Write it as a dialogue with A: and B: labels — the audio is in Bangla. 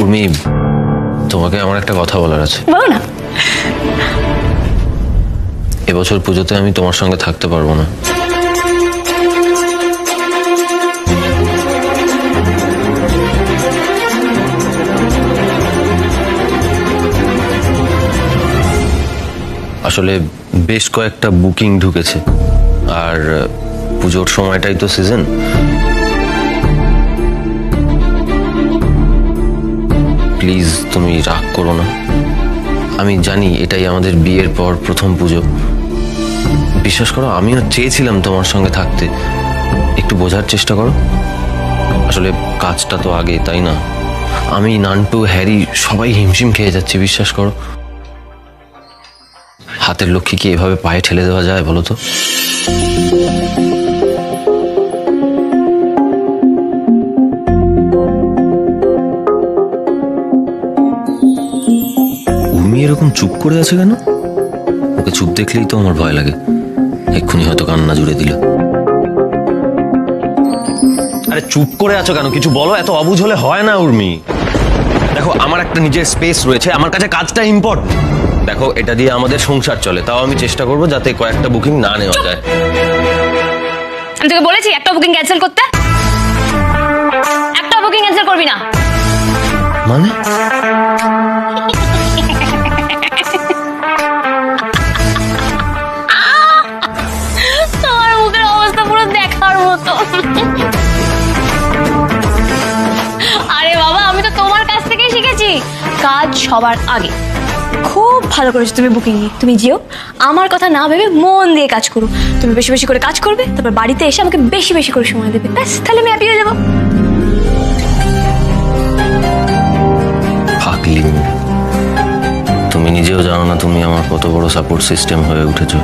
A: উর্মি তোমাকে আমার একটা কথা বলার আছে।
B: বলো না।
A: এবছর পুজোতে আমি তোমার সঙ্গে থাকতে পারব না। আসলে বেশ কয়েকটা বুকিং ঢুকেছে। আর পুজোর সময়টাই তো সিজন প্লিজ তুমি রাগ করো না। আমি জানি এটাই আমাদের বিয়ের পর প্রথম পুজো। বিশ্বাস করো, আমিও চেয়েছিলাম তোমার সঙ্গে থাকতে। একটু বোঝার চেষ্টা করো। আসলে কাজটা তো আগে, তাই না? আমি, নান্টু, হ্যারি সবাই হিমশিম খেয়ে যাচ্ছি, বিশ্বাস করো। হাতের লক্ষ্মীকে এভাবে পায়ে ঠেলে দেওয়া যায় বলো তো? এরকম চুপ করে আছে কেন? ওকে চুপ দেখলেই তো আমার ভয় লাগে। এক্ষুনি হয়তো কান্না জুড়ে দিল। আরে চুপ করে আছো কেন? কিছু বলো এত অবুঝ হলে হয় না উর্মি। দেখো আমার একটা নিজের স্পেস রয়েছে। আমার কাছে কাজটা ইম্পর্টেন্ট দেখো এটা দিয়ে আমাদের সংসার চলে। তাও আমি চেষ্টা করব যাতে কয়েকটা বুকিং না নেওয়া যায়।
B: আমি তোকে বলেছি একটা বুকিং ক্যান্সেল করতে। একটা বুকিং ক্যান্সেল করবি না।
A: মানে?
B: কাজ সবার আগে। খুব ভালো করেছ তুমি বুকিং তুমি যেও, আমার কথা না ভেবে মন দিয়ে কাজ করো। তুমি বেশি বেশি করে কাজ করবে, তারপর বাড়িতে এসে আমাকে বেশি বেশি করে সময় দেবে। ব্যাস, তাহলে আমি হ্যাপি হয়ে যাব।
A: তুমি নিজেও জানো না তুমি আমার কত বড় সাপোর্ট সিস্টেম হয়ে উঠেছো।